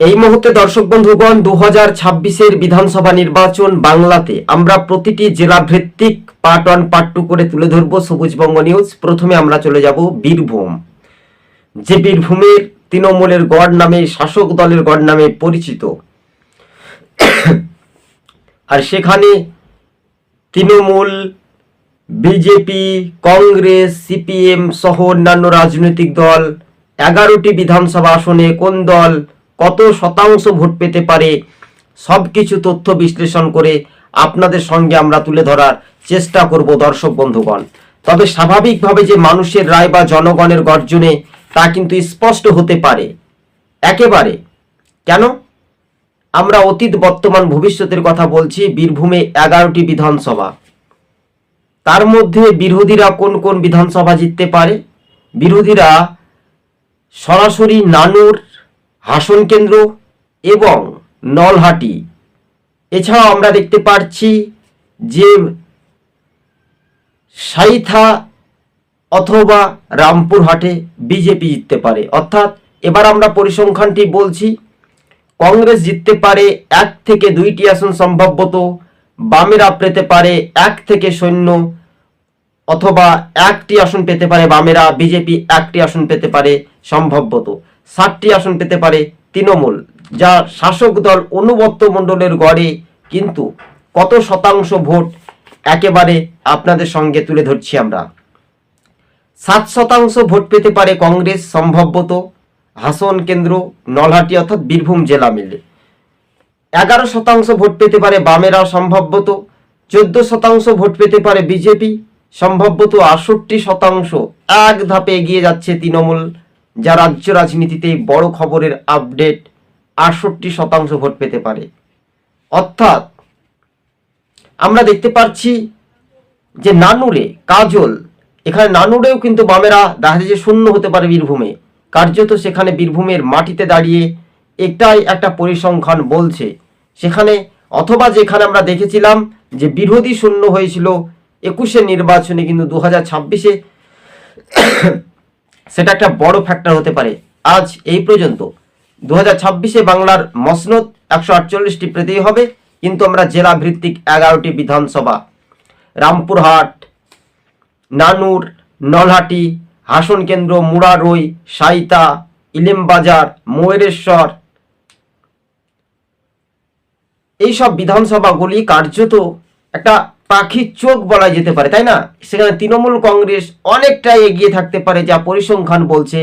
এই মুহূর্তে দর্শক বন্ধুগণ দু হাজার ছাব্বিশের বিধানসভা নির্বাচন বাংলাতে আমরা প্রতিটি জেলা ভিত্তিক পার্ট ওয়ান পার্ট টু করে তুলে ধরবো সবুজবঙ্গ নিউজ। প্রথমে আমরা চলে যাব বীরভূম। যে বীরভূমের তৃণমূলের গড় নামে, শাসক দলের গড় নামে পরিচিত। আর সেখানে তৃণমূল, বিজেপি, কংগ্রেস, সিপিএম সহ অন্যান্য রাজনৈতিক দল এগারোটি বিধানসভা আসনে কোন দল কত শতাংশ ভোট পেতে পারে সব কিছু তথ্য বিশ্লেষণ করে আপনাদের সঙ্গে আমরা তুলে ধরার চেষ্টা করব দর্শক বন্ধুগণ। তবে স্বাভাবিকভাবে যে মানুষের রায় বা জনগণের গর্জনে তা কিন্তু স্পষ্ট হতে পারে। একেবারে। কেন? আমরা অতীত বর্তমান ভবিষ্যতের কথা বলছি, বীরভূমে এগারোটি বিধানসভা। তার মধ্যে বিরোধীরা কোন কোন বিধানসভা জিততে পারে? বিরোধীরা সরাসরি নানুর হাসন কেন্দ্র এবং নলহাটি। এছাড়াও আমরা দেখতে পাচ্ছি যে সাইথা অথবা রামপুরহাটে বিজেপি জিততে পারে। অর্থাৎ এবার আমরা পরিসংখ্যানটি বলছি, কংগ্রেস জিততে পারে এক থেকে দুইটি আসন সম্ভবত বামেরা পেতে পারে এক থেকে সৈন্য অথবা একটি আসন পেতে পারে বামেরা, বিজেপি একটি আসন পেতে পারে সম্ভবত ষাটটি আসন পেতে পারে তৃণমূল, যা শাসক দল অনুবর্ত মণ্ডলের গড়ে কিন্তু কত শতাংশ ভোট একেবারে আপনাদের সঙ্গে তুলে ধরছি আমরা। সাত শতাংশ ভোট পেতে পারে কংগ্রেস সম্ভবত হাসন কেন্দ্র নলহাটি অর্থাৎ বীরভূম জেলা মিলে। এগারো শতাংশ ভোট পেতে পারে বামেরা সম্ভবত চোদ্দ শতাংশ ভোট পেতে পারে বিজেপি সম্ভবত আষট্টি শতাংশ এক ধাপে এগিয়ে যাচ্ছে তৃণমূল যা রাজ্য রাজনীতিতে বড় খবরের আপডেট আটষট্টি শতাংশ ভোট পেতে পারে। অর্থাৎ আমরা দেখতে পাচ্ছি যে নানুরে, কাজল, এখানে নানুরেও কিন্তু বামেরা দেখা যায় যে শূন্য হতে পারে বীরভূমে। কার্যত সেখানে বীরভূমের মাটিতে দাঁড়িয়ে এটাই একটা পরিসংখ্যান বলছে। সেখানে অথবা যেখানে আমরা দেখেছিলাম যে বিরোধী শূন্য হয়েছিল একুশে নির্বাচনে কিন্তু দু হাজার ছাব্বিশে সেটা একটা বড় ফ্যাক্টর হতে পারে। আজ এই পর্যন্ত দু হাজার বাংলার মসনদ একশো আটচল্লিশটি পেতেই হবে, কিন্তু আমরা জেলা ভিত্তিক এগারোটি বিধানসভা। রামপুরহাট, নানুর, নলহাটি, হাসন কেন্দ্র, মুড়ারই, সাইতা, ইলেমবাজার, ময়ূরেশ্বর, এইসব বিধানসভাগুলি কার্যত একটা পাখির চোখ বলা যেতে পারে, তাই না? সেখানে তৃণমূল কংগ্রেস অনেকটাই এগিয়ে থাকতে পারে, যা পরিসংখ্যান বলছে।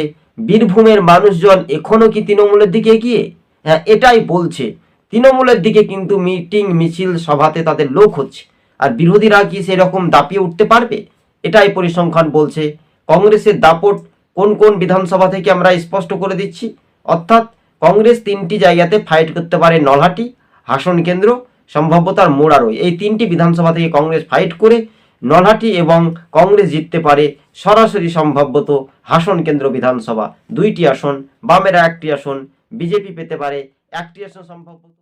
বীরভূমের মানুষজন এখনও কি তৃণমূলের দিকে এগিয়ে? হ্যাঁ এটাই বলছে। তৃণমূলের দিকে কিন্তু মিটিং, মিছিল সভাতে তাদের লোক হচ্ছে। আর বিরোধীরা কি সেরকম দাপিয়ে উঠতে পারবে? এটাই পরিসংখ্যান বলছে। কংগ্রেসের দাপট কোন কোন বিধানসভা থেকে আমরা স্পষ্ট করে দিচ্ছি? অর্থাৎ কংগ্রেস তিনটি জায়গাতে ফাইট করতে পারে, নলহাটি, হাসন কেন্দ্র সম্ভবত মোড়া রয়ে এই তিনটি বিধানসভা থেকে কংগ্রেস ফাইট করে নলহাটি এবং কংগ্রেস জিততে পারে সরাসরি সম্ভাব্যত হাসন কেন্দ্র বিধানসভা। দুইটি আসন, বামেরা একটি আসন, বিজেপি পেতে পারে একটি আসন সম্ভবত